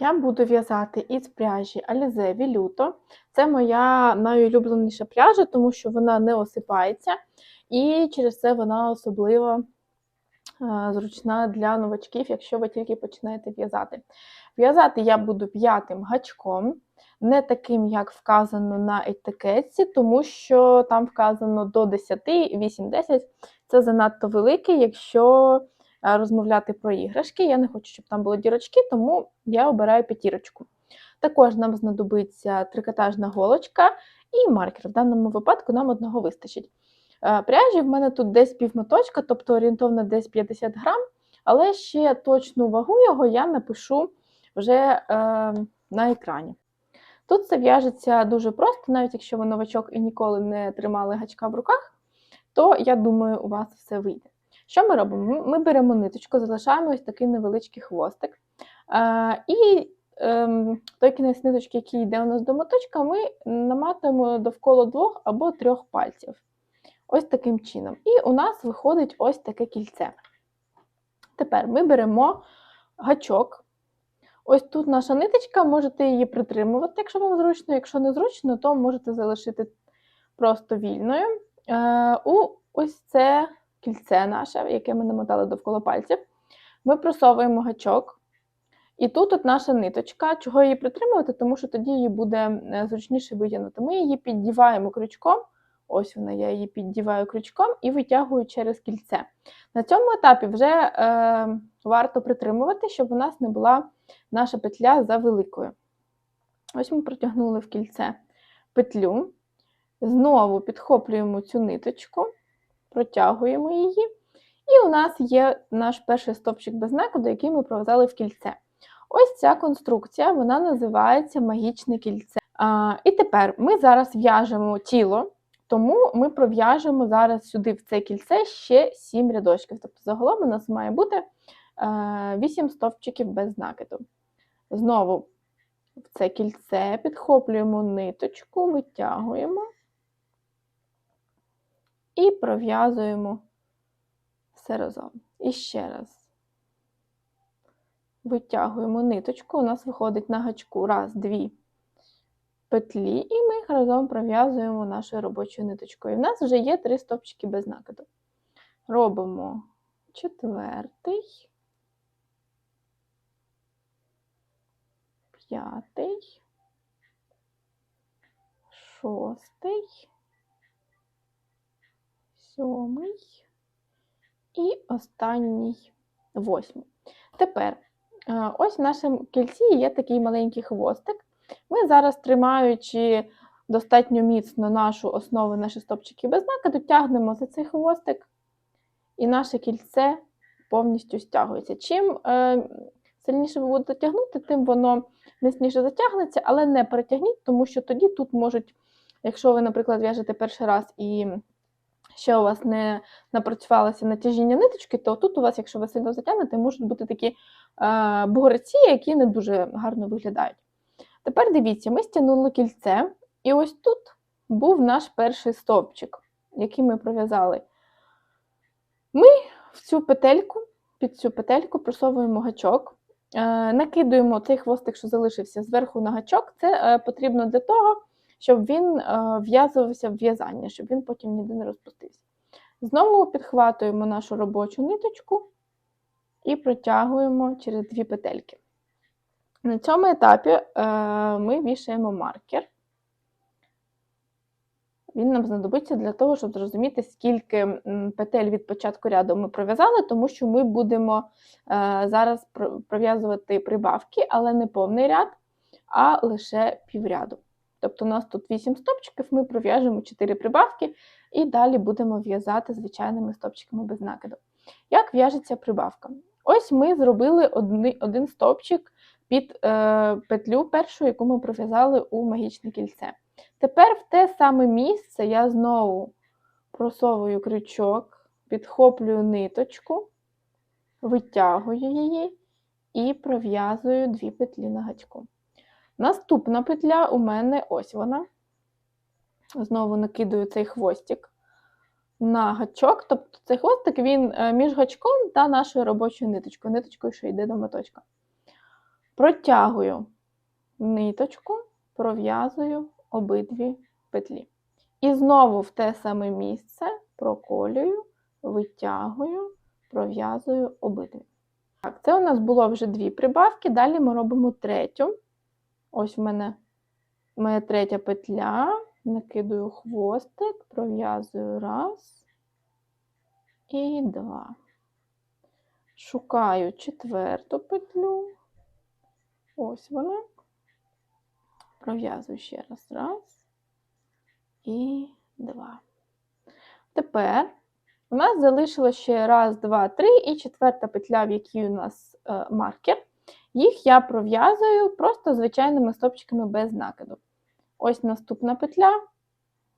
Я буду в'язати із пряжі Alize Velluto. Це моя найулюбленіша пряжа, тому що вона не осипається, і через це вона особливо е, зручна для новачків, якщо ви тільки починаєте в'язати. В'язати я буду п'ятим гачком, не таким, як вказано на етикетці, тому що там вказано до 10, 8-10. Це занадто великий, якщо розмовляти про іграшки. Я не хочу, щоб там були дірочки, тому я обираю п'ятірочку. Також нам знадобиться трикотажна голочка і маркер. В даному випадку нам одного вистачить. Е, Пряжі в мене тут десь півмоточка, тобто орієнтовно десь 50 грам, але ще точну вагу його я напишу вже е, на екрані. Тут це в'яжеться дуже просто, навіть якщо ви новачок і ніколи не тримали гачка в руках, то я думаю, у вас все вийде. Що ми робимо? Ми беремо ниточку, залишаємо ось такий невеличкий хвостик. І е, той кінець ниточки, який йде у нас до моточка, ми наматуємо довкола двох або трьох пальців. Ось таким чином. І у нас виходить ось таке кільце. Тепер ми беремо гачок. Ось тут наша ниточка, можете її притримувати, якщо вам зручно. Якщо не зручно, то можете залишити просто вільною. Е, у ось це кільце наше, яке ми намотали довкола пальців. Ми просовуємо гачок. І тут от наша ниточка. Чого її притримувати, тому що тоді її буде е, зручніше витягнути. Ми її піддіваємо крючком. Ось вона, я її піддіваю крючком і витягую через кільце. На цьому етапі вже е, варто притримувати, щоб у нас не була наша петля за великою. Ось ми протягнули в кільце петлю, знову підхоплюємо цю ниточку, протягуємо її, і у нас є наш перший стовпчик без накиду, який ми пров'язали в кільце. Ось ця конструкція, вона називається магічне кільце. А, І тепер ми зараз в'яжемо тіло. Тому ми пров'яжемо зараз сюди в це кільце ще 7 рядочків. Тобто загалом у нас має бути 8 стовпчиків без накиду. Знову в це кільце підхоплюємо ниточку, витягуємо і пров'язуємо все разом. І ще раз. Витягуємо ниточку, у нас виходить на гачку раз, дві петлі, і ми їх разом пров'язуємо нашою робочою ниточкою. У нас вже є три стопчики без накиду. Робимо четвертий, п'ятий, шостий, сьомий і останній восьмий. Тепер, е, ось в нашому кільці є такий маленький хвостик. Ми зараз, тримаючи достатньо міцно нашу основу, наші стопчики без накиду, тягнемо за цей хвостик, і наше кільце повністю стягується. Чим е, сильніше ви будете тягнути, тим воно міцніше затягнеться, але не перетягніть, тому що тоді тут можуть, якщо ви, наприклад, в'яжете перший раз і ще у вас не напрацювалося натяжіння ниточки, то тут у вас, якщо ви сильно затягнете, можуть бути такі е, бугорці, які не дуже гарно виглядають. Тепер дивіться, ми стягнули кільце, і ось тут був наш перший стовпчик, який ми пров'язали. Ми в цю петельку, під цю петельку просовуємо гачок, е, накидуємо цей хвостик, що залишився зверху на гачок. Це е, потрібно для того, щоб він е, в'язувався в в'язання, щоб він потім ніде не розпустився. Знову підхватуємо нашу робочу ниточку і протягуємо через дві петельки. На цьому етапі е, ми вішаємо маркер. Він нам знадобиться для того, щоб зрозуміти, скільки петель від початку ряду ми пров'язали, тому що ми будемо е, зараз пров'язувати прибавки, але не повний ряд, а лише півряду. Тобто, у нас тут 8 стопчиків, ми пров'яжемо 4 прибавки і далі будемо в'язати звичайними стопчиками без накиду. Як в'яжеться прибавка? Ось ми зробили один стопчик під е, петлю першу, яку ми пров'язали у магічне кільце. Тепер в те саме місце я знову просовую крючок, підхоплюю ниточку, витягую її і пров'язую дві петлі на гачку. Наступна петля у мене ось вона. Знову накидаю цей хвостик на гачок, тобто цей хвостик він е, між гачком та нашою робочою ниточкою, ниточкою, що йде до моточка. Протягую ниточку, пров'язую обидві петлі. І знову в те саме місце проколюю, витягую, пров'язую обидві. Так, це у нас було вже дві прибавки, далі ми робимо третю. Ось в мене моя третя петля, накидую хвостик, пров'язую раз і два. Шукаю четверту петлю. Ось вона. Пров'язую ще раз. Раз і два. Тепер у нас залишилось ще раз, два, три, і четверта петля, в якій у нас е, маркер. Їх я пров'язую просто звичайними стопчиками без накиду. Ось наступна петля,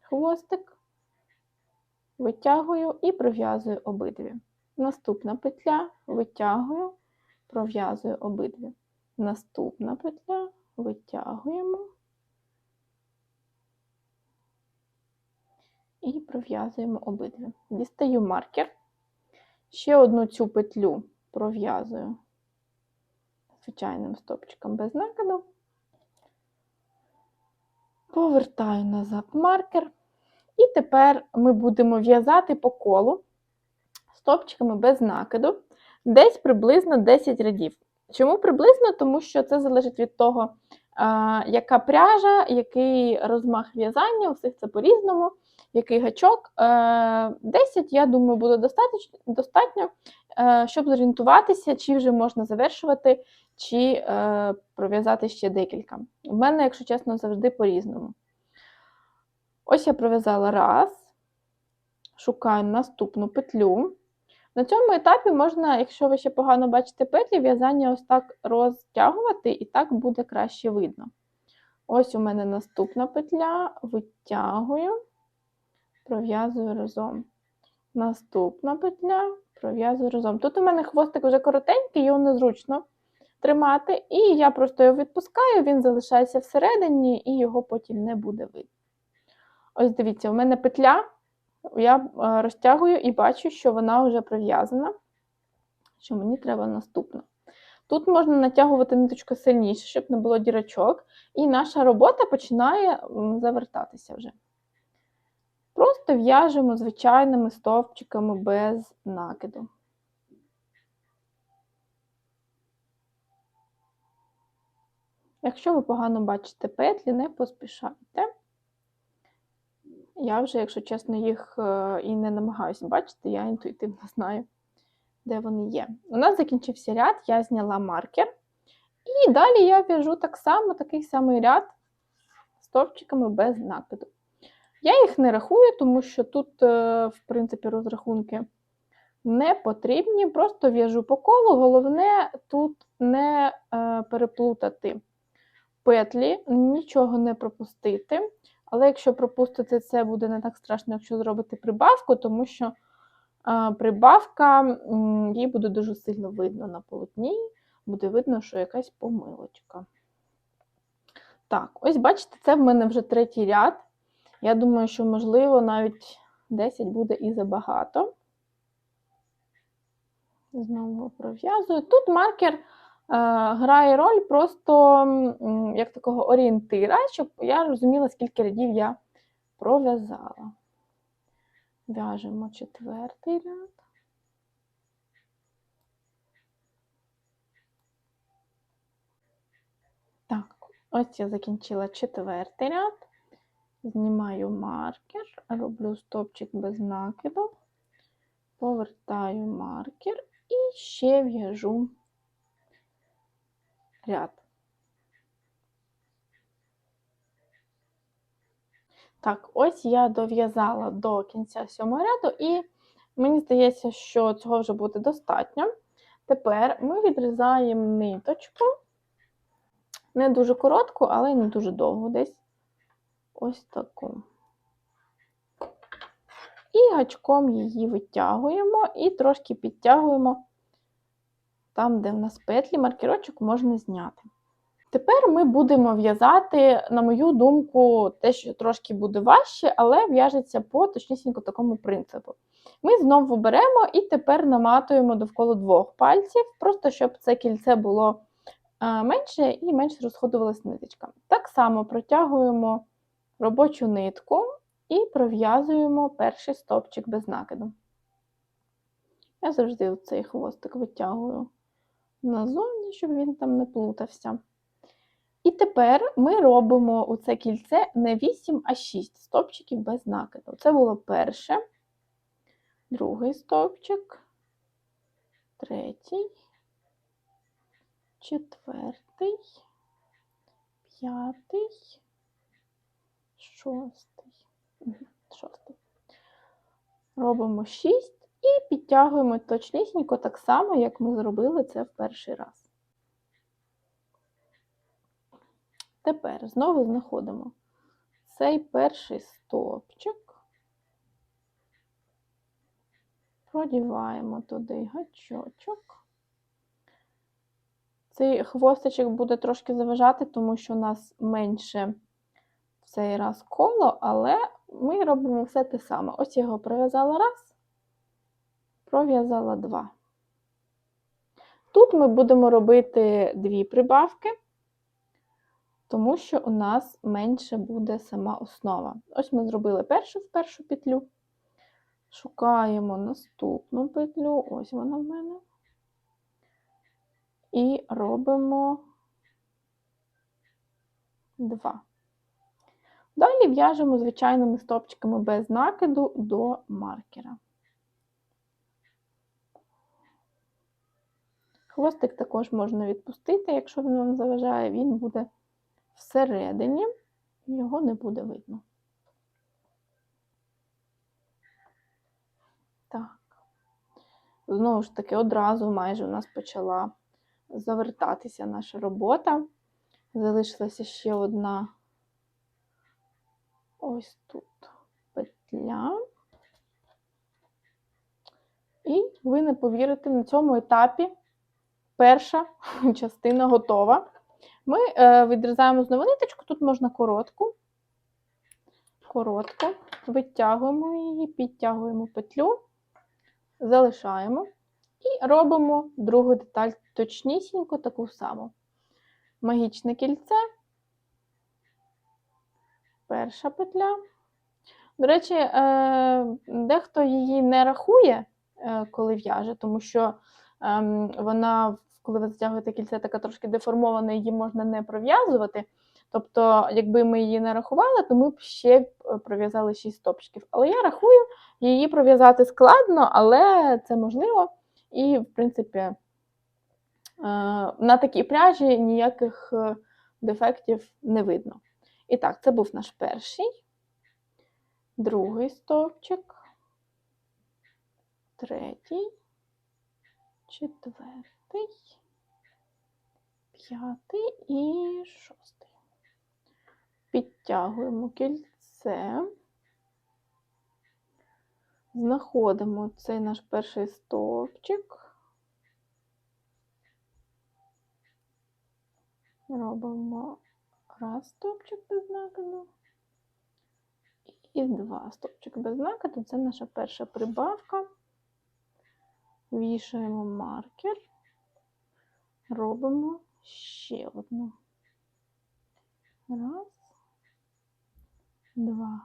хвостик, витягую і пров'язую обидві. Наступна петля, витягую, пров'язую обидві. Наступна петля, витягуємо і пров'язуємо обидві. Дістаю маркер. Ще одну цю петлю пров'язую звичайним стопчиком без накиду. Повертаю назад маркер. І тепер ми будемо в'язати по колу стопчиками без накиду, десь приблизно 10 рядів. Чому приблизно? Тому що це залежить від того, яка пряжа, який розмах в'язання, у всіх це по-різному, який гачок. 10, я думаю, буде достатньо, е, щоб зорієнтуватися, чи вже можна завершувати, чи е, пров'язати ще декілька. У мене, якщо чесно, завжди по-різному. Ось я пров'язала раз, шукаю наступну петлю. На цьому етапі можна, якщо ви ще погано бачите петлі, в'язання ось так розтягувати, і так буде краще видно. Ось у мене наступна петля, витягую, пров'язую разом. Наступна петля, пров'язую разом. Тут у мене хвостик вже коротенький, його незручно тримати, і я просто його відпускаю, він залишається всередині, і його потім не буде видно. Ось дивіться, у мене петля я е, розтягую і бачу, що вона вже прив'язана, що мені треба наступна. Тут можна натягувати ниточку сильніше, щоб не було дірочок, і наша робота починає завертатися вже. Просто в'яжемо звичайними стовпчиками без накиду. Якщо ви погано бачите петлі, не поспішайте. Я вже, якщо чесно, їх е, і не намагаюся бачити, я інтуїтивно знаю, де вони є. У нас закінчився ряд, я зняла маркер. І далі я в'яжу так само такий самий ряд стовпчиками без накиду. Я їх не рахую, тому що тут, е, в принципі, розрахунки не потрібні. Просто в'яжу по колу. Головне тут не е, переплутати петлі, нічого не пропустити. Але якщо пропустити це, буде не так страшно, якщо зробити прибавку, тому що прибавка їй буде дуже сильно видно на полотні, буде видно, що якась помилочка. Так, ось бачите, це в мене вже третій ряд. Я думаю, що, можливо, навіть 10 буде і забагато. Знову пров'язую. Тут маркер Е, грає роль просто як такого орієнтира, щоб я розуміла, скільки рядів я пров'язала. В'яжемо четвертий ряд. Так, ось я закінчила четвертий ряд. Знімаю маркер, роблю стопчик без накиду, повертаю маркер і ще в'яжу ряд. Так, ось я дов'язала до кінця сьомого ряду, і мені здається, що цього вже буде достатньо. Тепер ми відрізаємо ниточку, не дуже коротку, але й не дуже довго десь ось таку. І гачком її витягуємо і трошки підтягуємо там, де в нас петлі, маркерочок можна зняти. Тепер ми будемо в'язати, на мою думку, те, що трошки буде важче, але в'яжеться по точнісінько такому принципу. Ми знову беремо і тепер наматуємо довкола двох пальців, просто щоб це кільце було е, менше і менше розходувалась ниточка. Так само протягуємо робочу нитку і пров'язуємо перший стовпчик без накиду. Я завжди цей хвостик витягую назовні, щоб він там не плутався. І тепер ми робимо у це кільце не 8, а 6 стовпчиків без накиду. Це було перше, другий стовпчик, третій, четвертий, п'ятий, шостий. Шостий. Робимо 6 і підтягуємо точнісінько так само, як ми зробили це в перший раз. Тепер знову знаходимо цей перший стовпчик, продіваємо туди гачочок. Цей хвостичок буде трошки заважати, тому що у нас менше цей раз коло, але ми робимо все те саме. Ось я його пров'язала раз, пров'язала два. Тут ми будемо робити дві прибавки тому що у нас менше буде сама основа. Ось ми зробили першу в першу петлю, шукаємо наступну петлю, ось вона в мене, і робимо два. Далі в'яжемо звичайними стопчиками без накиду до маркера. Хвостик також можна відпустити, якщо він вам заважає, він буде всередині, його не буде видно. Так. Знову ж таки, одразу майже у нас почала завертатися наша робота. Залишилася ще одна ось тут петля. І ви не повірите, на цьому етапі перша частина готова. Ми е, відрізаємо знову ниточку, тут можна коротку, коротку, витягуємо її, підтягуємо петлю, залишаємо і робимо другу деталь точнісінько таку саму. Магічне кільце, перша петля. До речі, е, дехто її не рахує, е, коли в'яже, тому що е, вона коли ви затягуєте кільце, така трошки деформована, її можна не пров'язувати. Тобто, якби ми її не рахували, то ми б ще е, пров'язали 6 стопчиків. Але я рахую, її пров'язати складно, але це можливо. І, в принципі, на такій пряжі ніяких дефектів не видно. І так, це був наш перший, другий стовпчик, третій, четвертий. П'ятий, і шостий. Підтягуємо кільце, знаходимо цей наш перший стовпчик, робимо раз стовпчик без накиду і два стовпчики без накиду. Це наша перша прибавка. Вішаємо маркер робимо ще одну. Раз, два.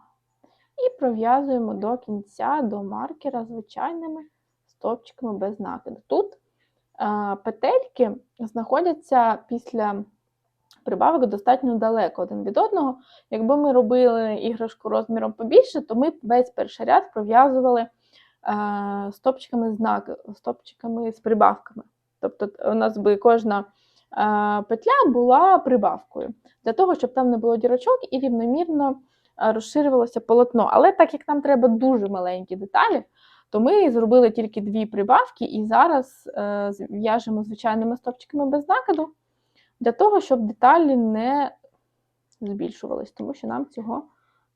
І пров'язуємо до кінця, до маркера звичайними стовпчиками без накиду. Тут а, петельки знаходяться після прибавок достатньо далеко один від одного. Якби ми робили іграшку розміром побільше, то ми весь перший ряд пров'язували стопчиками з стопчиками з прибавками. Тобто, у нас би кожна петля була прибавкою для того, щоб там не було дірочок і рівномірно розширювалося полотно. Але так як нам треба дуже маленькі деталі, то ми зробили тільки дві прибавки і зараз е, в'яжемо звичайними стопчиками без накиду, для того, щоб деталі не збільшувались, тому що нам цього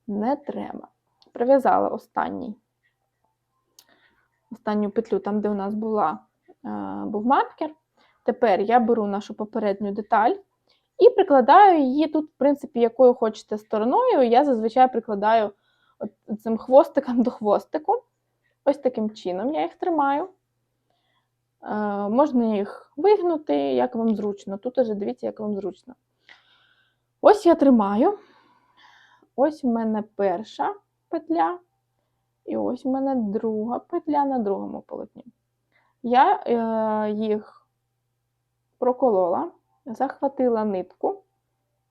не треба. Прив'язала останній, останню петлю, там, де у нас була був маркер. Тепер я беру нашу попередню деталь і прикладаю її тут, в принципі, якою хочете стороною. Я зазвичай прикладаю цим хвостиком до хвостику. Ось таким чином я їх тримаю. Е, можна їх вигнути, як вам зручно. Тут уже дивіться, як вам зручно. Ось я тримаю. Ось в мене перша петля, і ось в мене друга петля на другому полотні. Я е, їх проколола, захватила нитку,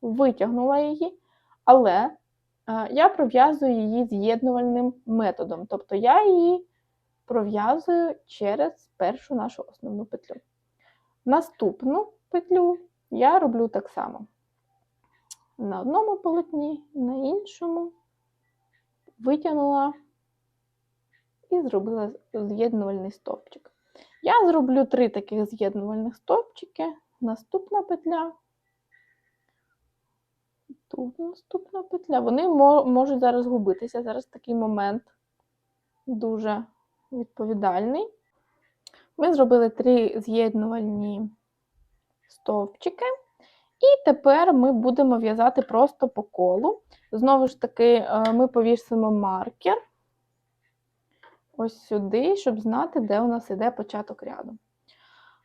витягнула її, але е, я пров'язую її з'єднувальним методом. Тобто я її пров'язую через першу нашу основну петлю. Наступну петлю я роблю так само. На одному полотні, на іншому витягнула і зробила з'єднувальний стовпчик. Я зроблю три таких з'єднувальних стовпчики. Наступна петля. Тут наступна петля. Вони можуть зараз губитися. Зараз такий момент дуже відповідальний. Ми зробили три з'єднувальні стовпчики. І тепер ми будемо в'язати просто по колу. Знову ж таки, е, ми повісимо маркер ось сюди, щоб знати, де у нас іде початок ряду.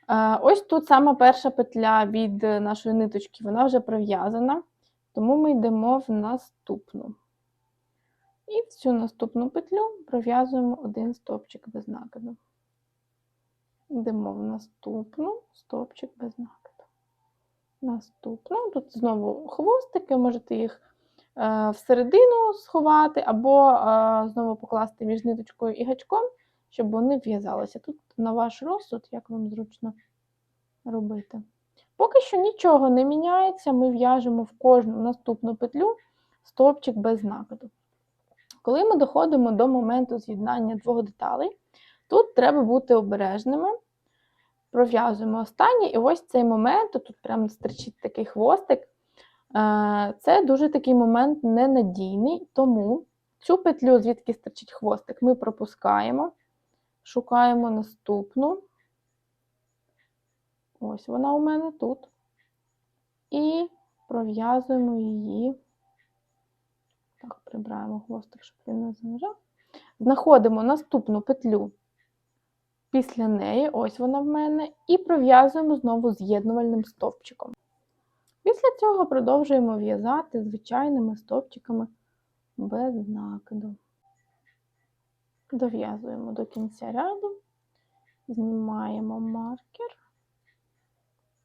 Е, ось тут сама перша петля від нашої ниточки, вона вже пров'язана, тому ми йдемо в наступну. І в цю наступну петлю пров'язуємо один стовпчик без накиду. Йдемо в наступну стовпчик без накиду. Наступну. Тут знову хвостики, можете їх е, всередину сховати, або е, знову покласти між ниточкою і гачком, щоб вони в'язалися. Тут на ваш розсуд, як вам зручно робити. Поки що нічого не міняється, ми в'яжемо в кожну наступну петлю стовпчик без накиду. Коли ми доходимо до моменту з'єднання двох деталей, тут треба бути обережними. Пров'язуємо останній, і ось цей момент, тут прямо стерчить такий хвостик. Е, це дуже такий момент ненадійний, тому цю петлю, звідки стерчить хвостик, ми пропускаємо, шукаємо наступну. Ось вона у мене тут. І пров'язуємо її так, прибираємо хвостик, щоб він не заважав. Знаходимо наступну петлю після неї, ось вона в мене, і пров'язуємо знову з'єднувальним стовпчиком. Після цього продовжуємо в'язати звичайними стовпчиками без накиду. Дов'язуємо до кінця ряду, знімаємо маркер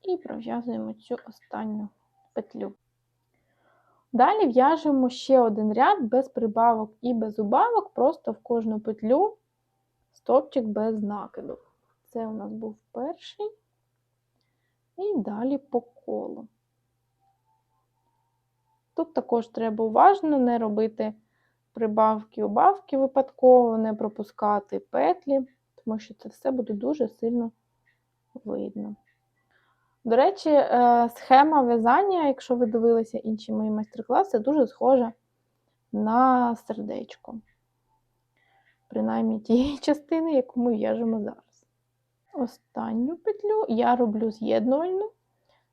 і пров'язуємо цю останню петлю. Далі в'яжемо ще один ряд без прибавок і без убавок, просто в кожну петлю стопчик без накиду. Це у нас був перший, і далі по колу. Тут також треба уважно не робити прибавки убавки випадково, не пропускати петлі, тому що це все буде дуже сильно видно. До речі, е, схема в'язання, якщо ви дивилися інші мої майстер-класи, дуже схожа на сердечко. Принаймні тієї частини, яку ми в'яжемо зараз. Останню петлю я роблю з'єднувальну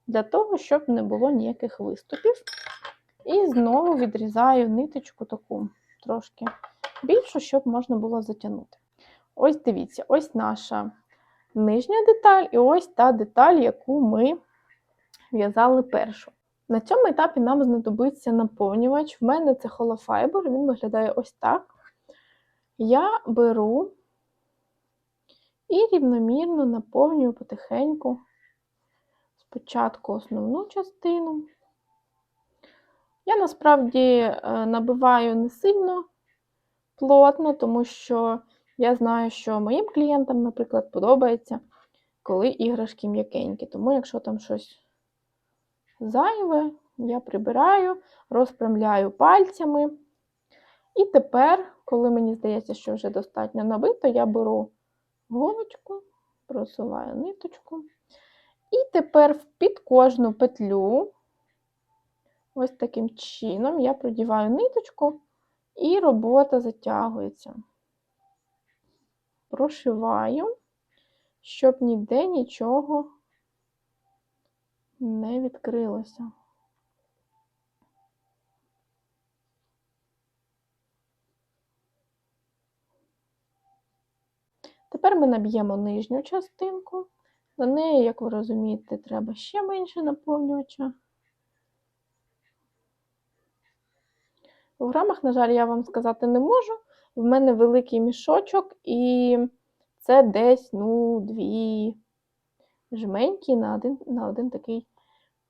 для того, щоб не було ніяких виступів. І знову відрізаю ниточку таку трошки більшу, щоб можна було затягнути. Ось дивіться, ось наша нижня деталь, і ось та деталь, яку ми в'язали першу. На цьому етапі нам знадобиться наповнювач. В мене це холофайбер, він виглядає ось так. Я беру і рівномірно наповнюю потихеньку спочатку основну частину. Я насправді е, набиваю не сильно плотно, тому що я знаю, що моїм клієнтам, наприклад, подобається, коли іграшки м'якенькі. Тому, якщо там щось зайве, я прибираю, розпрямляю пальцями. І тепер, коли мені здається, що вже достатньо набито, я беру голочку, просуваю ниточку. І тепер під кожну петлю, ось таким чином, я продіваю ниточку, і робота затягується прошиваю, щоб ніде нічого не відкрилося. Тепер ми наб'ємо нижню частинку. До неї, як ви розумієте, треба ще менше наповнювача. У грамах, на жаль, я вам сказати не можу. В мене великий мішочок, і це десь ну, дві жменьки на один, на один такий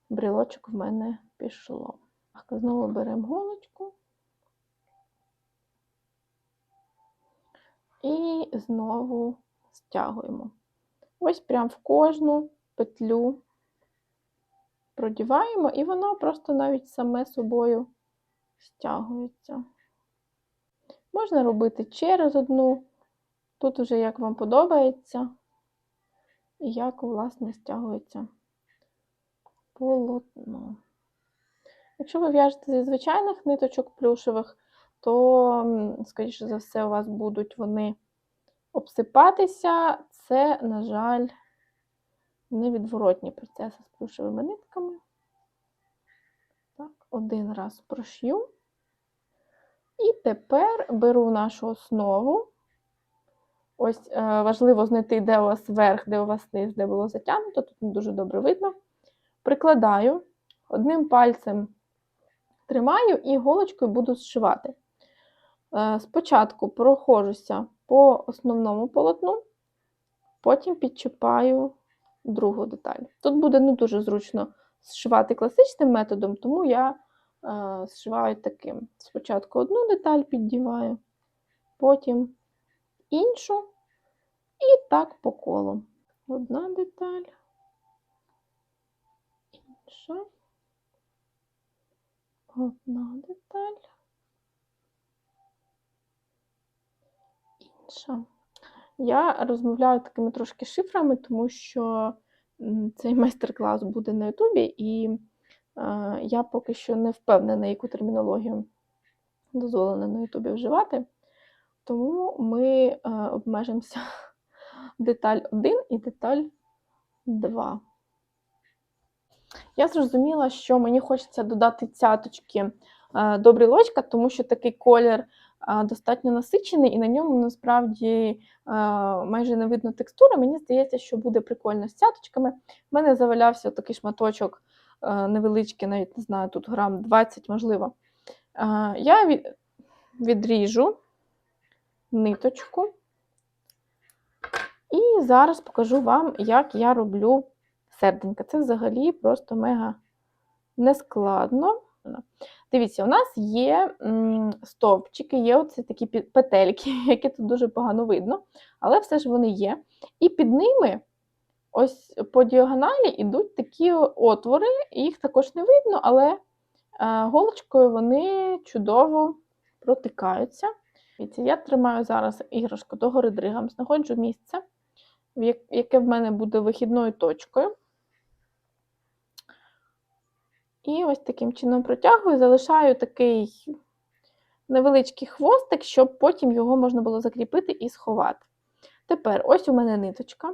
брілочок в мене пішло. Знову беремо голочку. І знову стягуємо. Ось прям в кожну петлю продіваємо, і воно просто навіть саме собою стягується. Можна робити через одну, тут уже як вам подобається, і як, власне, стягується полотно. Якщо ви в'яжете зі звичайних ниточок плюшевих, то, скоріше за все, у вас будуть вони обсипатися. Це, на жаль, невідворотні процеси з плюшевими нитками. Так, один раз прошью. І тепер беру нашу основу. Ось е, важливо знайти, де у вас верх, де у вас низ, де було затягнуто, тут не дуже добре видно. Прикладаю, одним пальцем тримаю і голочкою буду зшивати. Е, спочатку прохожуся по основному полотну, потім підчіпаю другу деталь. Тут буде не дуже зручно зшивати класичним методом, тому я зшиваю таким. Спочатку одну деталь піддіваю, потім іншу, і так по колу. Одна деталь, інша, одна деталь, інша. Я розмовляю такими трошки шифрами, тому що цей майстер-клас буде на Ютубі, і е, я поки що не впевнена, яку термінологію дозволено на Ютубі вживати. Тому ми е, обмежимося деталь 1 і деталь 2. Я зрозуміла, що мені хочеться додати цяточки е, до брілочка, тому що такий колір е, достатньо насичений, і на ньому насправді е, майже не видно текстури. Мені здається, що буде прикольно з цяточками. У мене завалявся такий шматочок е, невеличкий, навіть не знаю, тут грам 20, можливо. Е, Я відріжу ниточку. І зараз покажу вам, як я роблю серденька. Це взагалі просто мега нескладно. Дивіться, у нас є стовпчики, є оці такі петельки, які тут дуже погано видно, але все ж вони є. І під ними, ось по діагоналі, йдуть такі отвори, їх також не видно, але е, голочкою вони чудово протикаються. Я тримаю зараз іграшку догори дригом, знаходжу місце, яке в мене буде вихідною точкою. І ось таким чином протягую, залишаю такий невеличкий хвостик, щоб потім його можна було закріпити і сховати. Тепер ось у мене ниточка.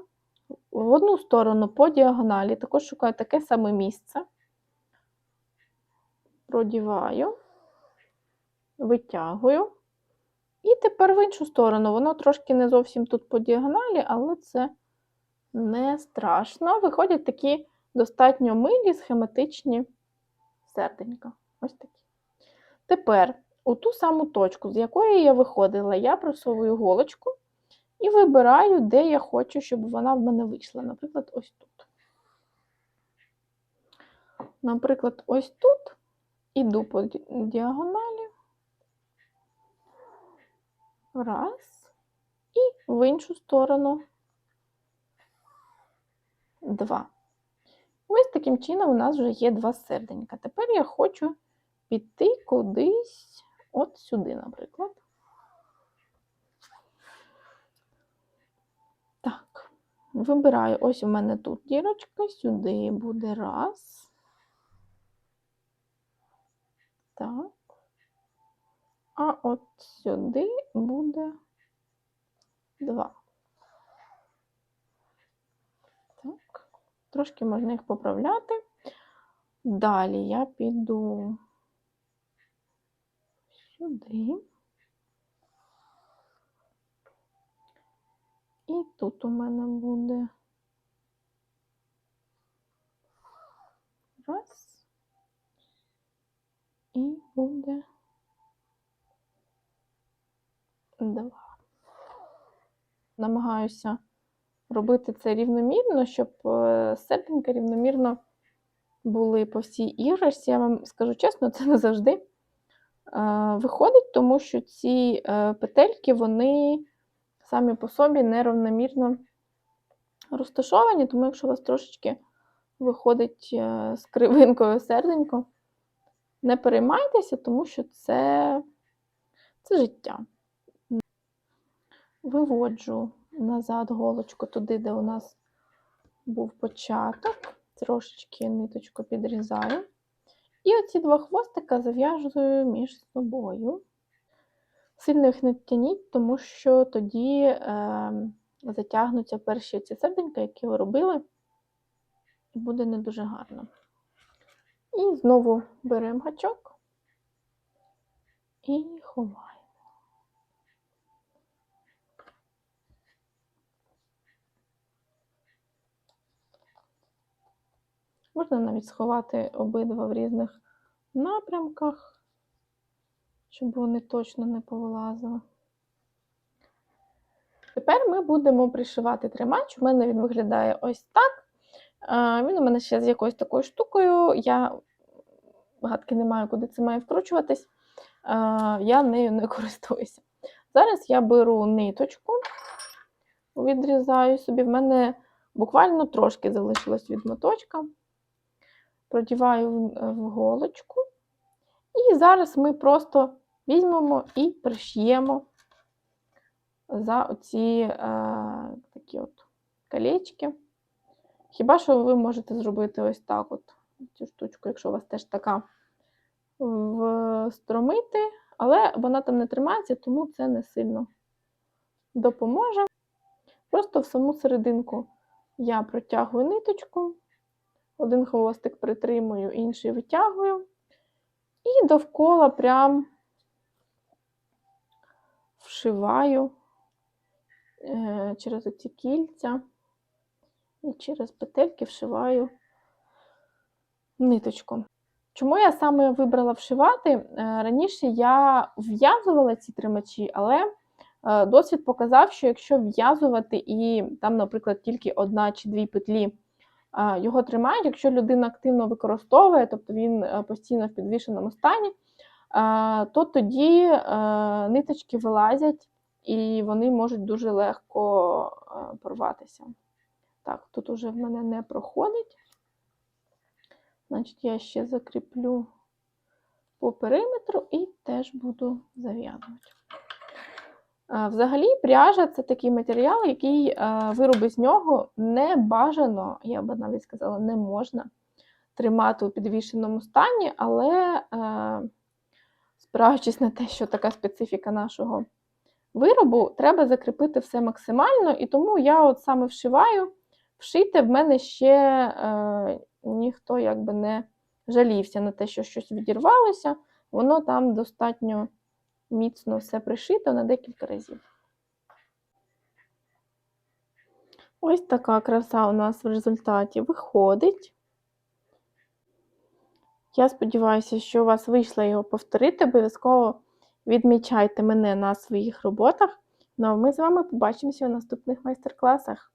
В одну сторону по діагоналі, також шукаю таке саме місце. Продіваю, витягую. І тепер в іншу сторону. Воно трошки не зовсім тут по діагоналі, але це не страшно. Виходять такі достатньо милі, схематичні серденька. Ось такі. Тепер у ту саму точку, з якої я виходила, я просовую голочку і вибираю, де я хочу, щоб вона в мене вийшла. Наприклад, ось тут. Наприклад, ось тут іду по діагоналі. Раз. І в іншу сторону два. Ось таким чином у нас вже є два серденька. Тепер я хочу піти кудись от сюди, наприклад. Так, вибираю, ось у мене тут дірочка, сюди буде раз. Так. А от сюди буде два. Так. Трошки можна їх поправляти. Далі я піду сюди. І тут у мене буде раз. І буде два. Намагаюся робити це рівномірно, щоб е, серденька рівномірно були по всій іграшці. Я вам скажу чесно, це не завжди е, виходить, тому що ці е, петельки, вони самі по собі нерівномірно розташовані, тому якщо у вас трошечки виходить е, з кривинкою серденько, не переймайтеся, тому що це, це життя. Виводжу назад голочку туди, де у нас був початок, трошечки ниточку підрізаю. І оці два хвостика зав'яжую між собою. Сильно їх не тяніть, тому що тоді е, затягнуться перші ці серденька, які ви робили, і буде не дуже гарно. І знову беремо гачок і ховаємо. Можна навіть сховати обидва в різних напрямках, щоб вони точно не повилазили. Тепер ми будемо пришивати тримач. У мене він виглядає ось так. Він у мене ще з якоюсь такою штукою. Я гадки не маю, куди це має вкручуватись. Я нею не користуюся. Зараз я беру ниточку, відрізаю собі. В мене буквально трошки залишилось від моточка. Продіваю в, голочку. І зараз ми просто візьмемо і приш'ємо за оці е, такі от колечки. Хіба що ви можете зробити ось так от цю штучку, якщо у вас теж така встромити, але вона там не тримається, тому це не сильно допоможе. Просто в саму серединку я протягую ниточку, один хвостик притримую, інший витягую, і довкола прям вшиваю е, через оці кільця і через петельки вшиваю ниточку. Чому я саме вибрала вшивати? Е, Раніше я в'язувала ці тримачі, але е, досвід показав, що якщо в'язувати і там, наприклад, тільки одна чи дві петлі його тримають, якщо людина активно використовує, тобто він постійно в підвішеному стані, то тоді е, ниточки вилазять і вони можуть дуже легко е, порватися. Так, тут уже в мене не проходить. Значить, я ще закріплю по периметру і теж буду зав'язувати. Е, Взагалі, пряжа це такий матеріал, який вироби з нього не бажано, я би навіть сказала, не можна тримати у підвішеному стані, але спираючись на те, що така специфіка нашого виробу, треба закріпити все максимально, і тому я от саме вшиваю. Вшити в мене ще е, ніхто якби не жалівся на те, що щось відірвалося, воно там достатньо міцно все пришито на декілька разів. Ось така краса у нас в результаті виходить. Я сподіваюся, що у вас вийшло його повторити. Обов'язково відмічайте мене на своїх роботах. Ну а ми з вами побачимося у наступних майстер-класах.